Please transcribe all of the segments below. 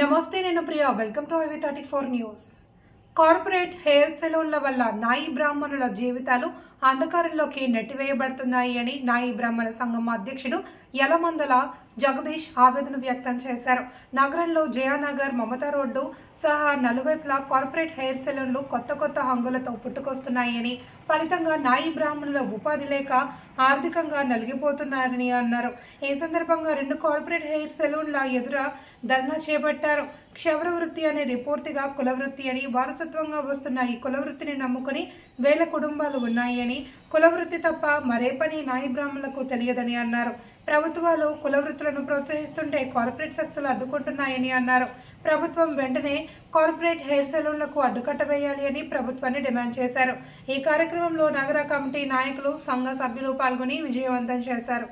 నమస్తే నేను Priya. Welcome to IV thirty four news corporate hair సెలూన్ల వల్ల నాయి బ్రాహ్మణుల జీవితాలు అంధకారంలోకి నెట్టివేయబడుతున్నాయి అని నాయి బ్రాహ్మణ సంఘం అధ్యక్షుడు యలమందల జగదీష్ ఆవేదన వ్యక్తం చేశారు. నగరంలో జయానగర్ మమతా రోడ్డు సహా నలువైపులా కార్పొరేట్ హెయిర్ సెలూన్లు కొత్త కొత్త హంగులతో పుట్టుకొస్తున్నాయని ఫలితంగా నాయి బ్రాహ్మణుల ఉపాధి లేక ఆర్థికంగా నలిగిపోతున్నారని అన్నారు. ఈ సందర్భంగా రెండు కార్పొరేట్ హెయిర్ సెలూన్ల ఎదుర ధర్నా చేపట్టారు. క్షవర వృత్తి అనేది పూర్తిగా కుల వృత్తి అని వారసత్వంగా వస్తున్న ఈ కుల వృత్తిని నమ్ముకుని వేల కుటుంబాలు ఉన్నాయని కుల వృత్తి తప్ప మరే పని నాయి బ్రాహ్మణులకు తెలియదని అన్నారు. ప్రభుత్వాలు కుల వృత్తులను ప్రోత్సహిస్తుంటే కార్పొరేట్ శక్తులు అడ్డుకుంటున్నాయని అన్నారు. ప్రభుత్వం వెంటనే కార్పొరేట్ హెయిర్ సెలూన్లకు అడ్డుకట్ట వేయాలి అని ప్రభుత్వాన్ని డిమాండ్ చేశారు. ఈ కార్యక్రమంలో నగర కమిటీ నాయకులు సంఘ సభ్యులు పాల్గొని విజయవంతం చేశారు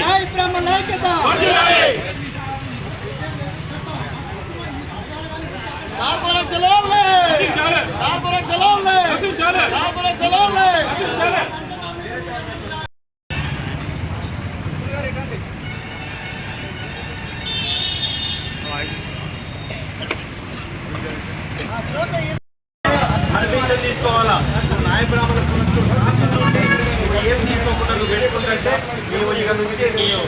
నాయ బ్రాహ్మణ ఐక్యత కార్పొరేట్ సెలవులే కార్పొరేట్ సెలవులే కార్పొరేట్ సెలవులే పర్మిషన్ తీసుకోవాలా నాయ బ్రాహ్మణ ఏం తీసుకోకుండా నువ్వు పెట్టుకుంటే నీవు ఇక నుంచి నీవు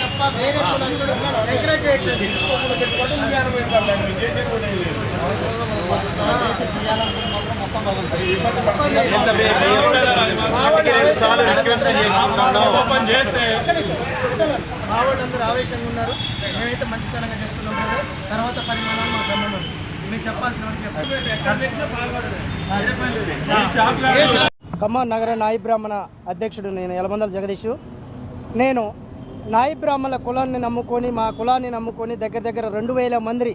తప్ప వేరే కులస్తులు చేయట్లేదు ఎంత మావాళ్ళందరూ ఆవేశంగా ఉన్నారు మేమైతే మంచితనంగా చెప్తున్నాం తర్వాత పరిమాణాలు మా సంబంధం మీరు చెప్పాల్సిన ఖమ్మం నగర నాయి బ్రాహ్మణ అధ్యక్షుడు నేను యలమందల జగదీష్. నేను నాయి బ్రాహ్మణుల కులాన్ని నమ్ముకొని మా కులాన్ని నమ్ముకొని దగ్గర దగ్గర రెండు వేల మంది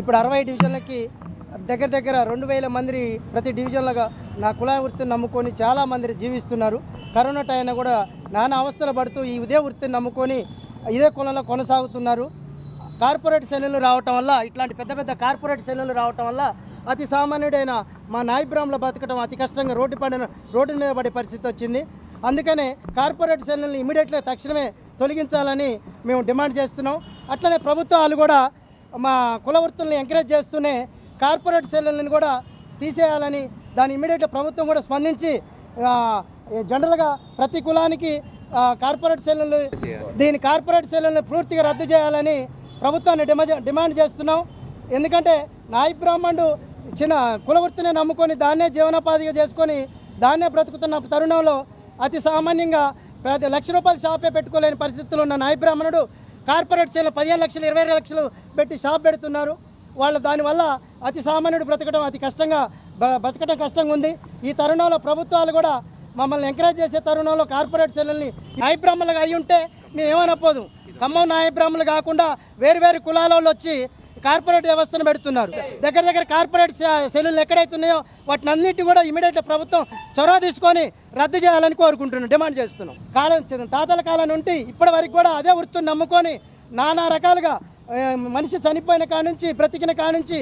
ఇప్పుడు అరవై డివిజన్లకి దగ్గర దగ్గర రెండు వేల మంది ప్రతి డివిజన్లుగా నా కుల వృత్తిని నమ్ముకొని చాలామంది జీవిస్తున్నారు. కరోనా టైం కూడా నానా అవస్థలు పడుతూ ఈ ఇదే వృత్తిని నమ్ముకొని ఇదే కులంలో కొనసాగుతున్నారు. కార్పొరేట్ సెల్లులు రావటం వల్ల ఇట్లాంటి పెద్ద పెద్ద కార్పొరేట్ సెల్లులు రావటం వల్ల అతి సామాన్యుడైన మా నాయబ్రాహ్మణులు బతకడం అతి కష్టంగా రోడ్డు పడిన రోడ్డు మీద పడే పరిస్థితి వచ్చింది. అందుకనే కార్పొరేట్ సెల్లుల్ని ఇమీడియట్గా తక్షణమే తొలగించాలని మేము డిమాండ్ చేస్తున్నాం. అట్లనే ప్రభుత్వాలు కూడా మా కుల వృత్తుల్ని ఎంకరేజ్ చేస్తూనే కార్పొరేట్ సెల్లులను కూడా తీసేయాలని దాని ఇమీడియట్గా ప్రభుత్వం కూడా స్పందించి జనరల్గా ప్రతి కులానికి కార్పొరేట్ సెల్లులు దీని కార్పొరేట్ సెల్లులను పూర్తిగా రద్దు చేయాలని ప్రభుత్వాన్ని డిమాండ్ డిమాండ్ చేస్తున్నాం. ఎందుకంటే నాయి బ్రాహ్మణుడు చిన్న కులవృత్తిని నమ్ముకొని దాన్నే జీవనోపాధిగా చేసుకొని దాన్నే బ్రతుకుతున్న తరుణంలో అతి సామాన్యంగా ప్రతి లక్ష రూపాయలు షాపే పెట్టుకోలేని పరిస్థితుల్లో ఉన్న నాయ బ్రాహ్మణుడు కార్పొరేట్ సెల్ పదిహేను లక్షలు ఇరవై లక్షలు పెట్టి షాప్ పెడుతున్నారు. వాళ్ళు దానివల్ల అతి సామాన్యుడు బ్రతకడం అతి కష్టంగా బ- బతకడం కష్టంగా ఉంది. ఈ తరుణంలో ప్రభుత్వాలు కూడా మమ్మల్ని ఎంకరేజ్ చేసే తరుణంలో కార్పొరేట్ సెల్లని నాయ బ్రాహ్మణులుగా అయి ఉంటే మేము ఏమనపోదు ఖమ్మం నాయ బ్రాహ్మణులు కాకుండా వేరు వేరు కులాల వాళ్ళు వచ్చి కార్పొరేట్ వ్యవస్థను పెడుతున్నారు. దగ్గర దగ్గర కార్పొరేట్ సె- సెల్లులు ఎక్కడైతున్నాయో వాటిని అన్నిటి కూడా ఇమీడియట్ ప్రభుత్వం చొరవ తీసుకొని రద్దు చేయాలని కోరుకుంటున్నాం డిమాండ్ చేస్తున్నాం. కాలం తాతల కాలం నుండి ఇప్పటి వరకు కూడా అదే వృత్తిని నమ్ముకొని నానా రకాలుగా మనిషి చనిపోయిన కాడ నుంచి బ్రతికిన కాడ నుంచి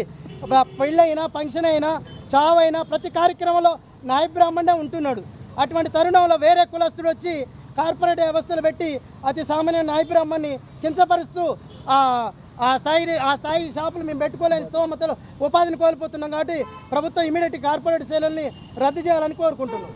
పెళ్ళైనా ఫంక్షన్ అయినా చావైనా ప్రతి కార్యక్రమంలో నాయ బ్రాహ్మణే ఉంటున్నాడు. అటువంటి తరుణంలో వేరే కులస్తుడు వచ్చి కార్పొరేట్ వ్యవస్థలు పెట్టి అతి సామాన్య నాయ బ్రాహ్మణ్ణి కించపరుస్తూ ఆ ఆ స్థాయి ఆ స్థాయి షాపులు మేము పెట్టుకోలేని స్తోమతలో ఉపాధిని కోల్పోతున్నాం కాబట్టి ప్రభుత్వం ఇమీడియట్ కార్పొరేట్ సేలల్ని రద్దు చేయాలని కోరుకుంటున్నాం.